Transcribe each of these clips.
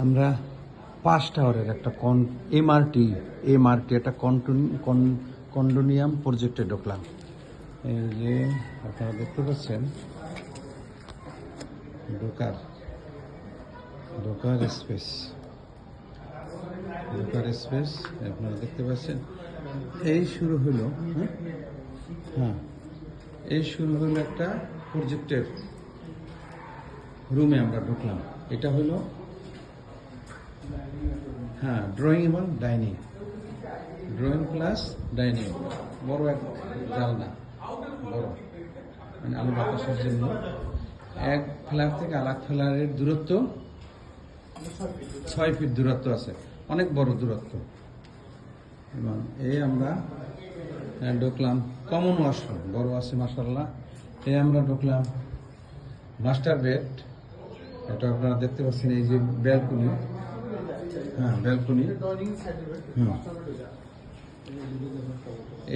আমরা পাঁচ টাওয়ারের একটা কন এমআরটি এমআরটি একটা কন- কন্ডোনিয়াম প্রজেক্টে ঢুকলাম। এই যে আপনারা দেখতে পাচ্ছেন, ঢোকার ঢোকার স্পেস। ঢোকার স্পেস, আপনারা দেখতে পাচ্ছেন। এই শুরু হলো হ্যাঁ? হ্যাঁ। এই শুরু হলো একটা প্রজেক্টের রুমে আমরা ঢুকলাম। এটা হলো হ্যাঁ ড্রয়িং এবং ডাইনিং ড্রয়িং প্লাস ডাইনিং বড় এক জালনা বড়। মানে আলু বাতাসের জন্য। এক ফ্ল্যাট থেকে আরেক ফ্ল্যাটের দূরত্ব, ছয় ফিট দূরত্ব আছে। অনেক বড় দূরত্ব। এবং এই আমরা ঢুকলাম কমন ওয়াশরুম বড় আছে মাসাল্লাহ এই আমরা ঢুকলাম মাস্টার বেড এটা আপনারা দেখতে পাচ্ছেন এই যে ব্যালকনি হ্যাঁ। ব্যালকনি।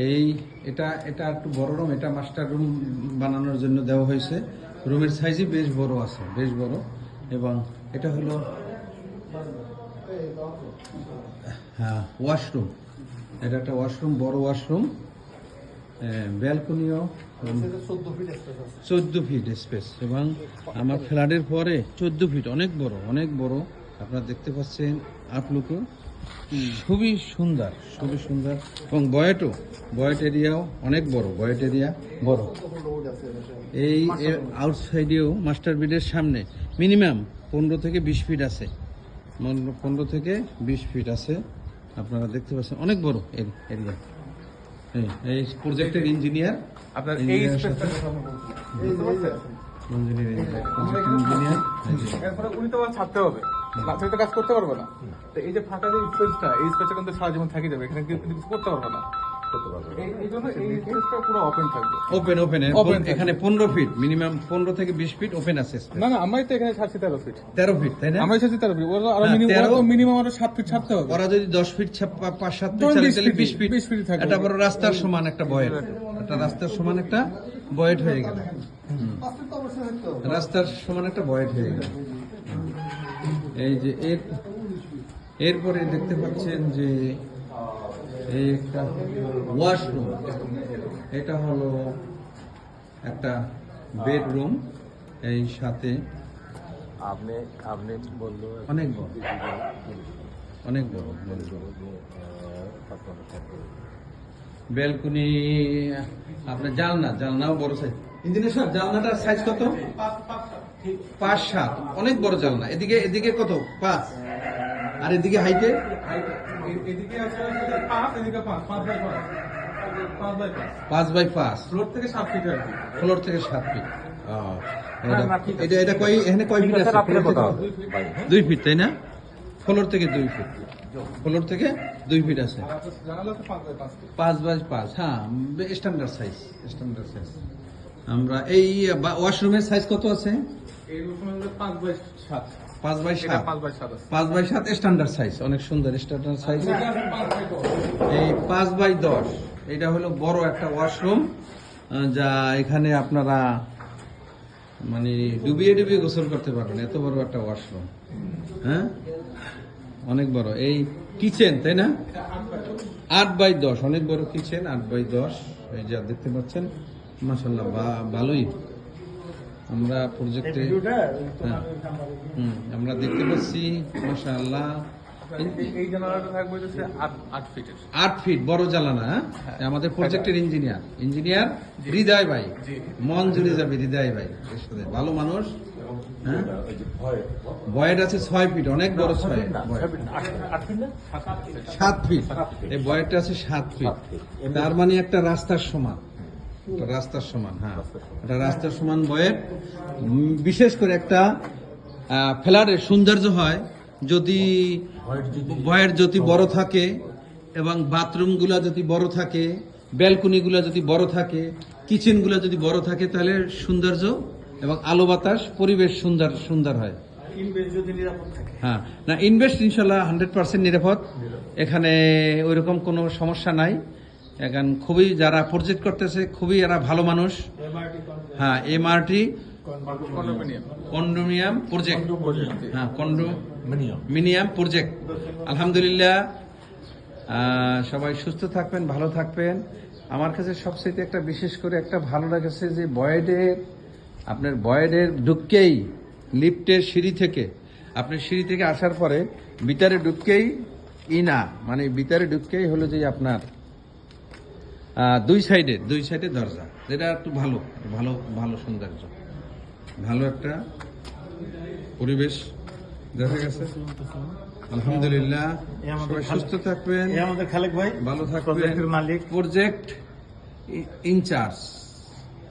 এই এটা এটা একটু বড় রুম এটা মাস্টার রুম বানানোর জন্য দেওয়া হয়েছে। রুমের সাইজই বেশ বড় আছে বেশ বড়। এবং এটা হলো হ্যাঁ ওয়াশরুম। এটা একটা ওয়াশরুম বড় ওয়াশরুম। ব্যালকনিও চোদ্দ ফিট স্পেস। এবং আমার ফ্ল্যাটের পরে চোদ্দ ফিট অনেক বড় অনেক বড়। আপনারা দেখতে পাচ্ছেন আপলুকও খুবই সুন্দর খুবই সুন্দর। এবং বয়েটও বয়েট এরিয়াও অনেক বড় বয়েট এরিয়া বড়। এই আউটসাইডেও মাস্টার বিডের সামনে মিনিমাম পনেরো থেকে বিশ ফিট আছে। পনেরো থেকে বিশ ফিট আছে। আপনারা দেখতে পাচ্ছেন অনেক বড় এরিয়া। এই প্রজেক্টের ইঞ্জিনিয়ার আপনার এই? ইঞ্জিনিয়ার প্রজেক্ট ইঞ্জিনিয়ার এরপরে উনি তো ছাড়তে হবে। তো কাজ করতে পারবে না। তো এই যে ফাঁকা যে স্পেসটা এই স্পেসটা কিন্তু সারা জীবন থেকে যাবে এখানে কিন্তু কিছু করতে পারবে না। ওপেন ওপেন ওপেন এখানে পনেরো ফিট মিনিমাম পনেরো থেকে বিশ ফিট ওপেন আছে না না আমরাই তো এখানে ছাড়ছি তেরো ফিট তেরো ফিট তাই না? আমরাই ছাড়ছি তেরো ফিট ওরা মিনিমাম তেরো- মিনিমাম আরও সাত ফিট ছাড়তে হবে। ওরা যদি দশ ফিট ছাপ- পাঁচ সাত ফিট ধরুন চালে 20 তাহলে ফিট, বিশ ফিট 20 ফিট থাকবে। একটা বড় রাস্তার সমান একটা বয়েট একটা রাস্তার সমান একটা বয়েট হয়ে গেল। রাস্তার সমান একটা বয়েট হয়ে গেল। এই যে এর এরপরে দেখতে পাচ্ছেন যে এই একটা ওয়াশরুম এটা হলো একটা বেডরুম এই সাথে আপনি আপনি বলল অনেক বড়। অনেক বড় বড়। ব্যালকনি আপনার জালনা জালনাও বড় সাইজ ইঞ্জিনিয়ার সাহেব জালনাটার সাইজ কত? পাঁচ সাত অনেক বড় জালনা এদিকে এদিকে কত? পাঁচ। আর এদিকে হাইটে? এদিকে আছে পাঁচ এদিকে পাঁচ পাঁচ বাই পাঁচ। বাই ফ্লোর থেকে সাত ফিট আর কি। ফ্লোর থেকে সাত ফিট। এটা- আছে। এটা এটা কয় এখানে কয় ফিট আছে দুই ফিট তাই না? ফ্লোর থেকে দুই ফিট। ফ্লোর থেকে দুই ফিট আছে। জানালা পাঁচ বাই পাঁচ। হ্যাঁ স্ট্যান্ডার্ড সাইজ স্ট্যান্ডার্ড সাইজ। আমরা এই ওয়াশরুমের সাইজ কত আছে? পাঁচ বাই সাত। পাঁচ বাই সাত। স্ট্যান্ডার্ড সাইজ অনেক সুন্দর স্ট্যান্ডার্ড সাইজ এই পাঁচ বাই দশ এটা হলো বড় একটা ওয়াশরুম যা এখানে আপনারা মানে ডুবিয়ে ডুবিয়ে গোসল করতে পারবেন। এত বড় একটা ওয়াশরুম হ্যাঁ? অনেক বড়। এই কিচেন তাই না? আট বাই দশ। অনেক বড় কিচেন আট বাই দশ। এই যা দেখতে পাচ্ছেন মাসাল্লাহ ভালোই। আমরা প্রজেক্টে হ্যাঁ। আমরা দেখতে পাচ্ছি মাসাল্লাহ এই- এই জানালাটা থাকবে হচ্ছে আট আট ফিটের। আট ফিট বড় জ্বালানা হ্যাঁ? আমাদের প্রজেক্টের ইঞ্জিনিয়ার ইঞ্জিনিয়ার হৃদয় ভাই। মন জুড়ে যাবে হৃদয় ভাই। ভালো মানুষ হ্যাঁ? বয়েড আছে ছয় ফিট অনেক বড় ছয় সাত ফিট। এই বয়েডটা আছে সাত ফিট। তার মানে একটা রাস্তার সমান। রাস্তার সমান হ্যাঁ। একটা রাস্তার সমান উম, বিশেষ করে একটা ফ্ল্যাটের সৌন্দর্য হয়। যদি বয়ের যদি বড় থাকে এবং বাথরুমগুলো যদি বড় থাকে ব্যালকনিগুলো যদি বড় থাকে কিচেনগুলো যদি বড় থাকে তাহলে সৌন্দর্য এবং আলো বাতাস পরিবেশ সুন্দর সুন্দর হয়। হ্যাঁ। না ইনভেস্ট ইনশাল্লাহ হান্ড্রেড পার্সেন্ট নিরাপদ। এখানে ওইরকম কোনো সমস্যা নাই। এখন খুবই যারা প্রজেক্ট করতেছে খুবই এরা ভালো মানুষ। হ্যাঁ এমআরটি কন্ডোমিনিয়াম কন্ডোমিয়াম প্রজেক্ট হ্যাঁ কন্ডো মিনিয়াম প্রজেক্ট আলহামদুলিল্লাহ। সবাই সুস্থ থাকবেন ভালো থাকবেন। আমার কাছে সবচেয়ে একটা বিশেষ করে একটা ভালো লাগেছে যে বয়েডের আপনার বয়েডের ঢুককেই লিফটের সিঁড়ি থেকে আপনি সিঁড়ি থেকে আসার পরে ভিতরে ঢুককেই ইনা মানে ভিতরে ঢুককেই হলো যে আপনার দুই সাইডে দুই সাইডে দরজা। যেটা একটু ভালো ভালো ভালো সৌন্দর্য। ভালো একটা পরিবেশ দেখা গেছে। আলহামদুলিল্লাহ। সুস্থ থাকবেন। আমাদের খালেক ভাই ভালো থাকবেন। মালিক। Project in charge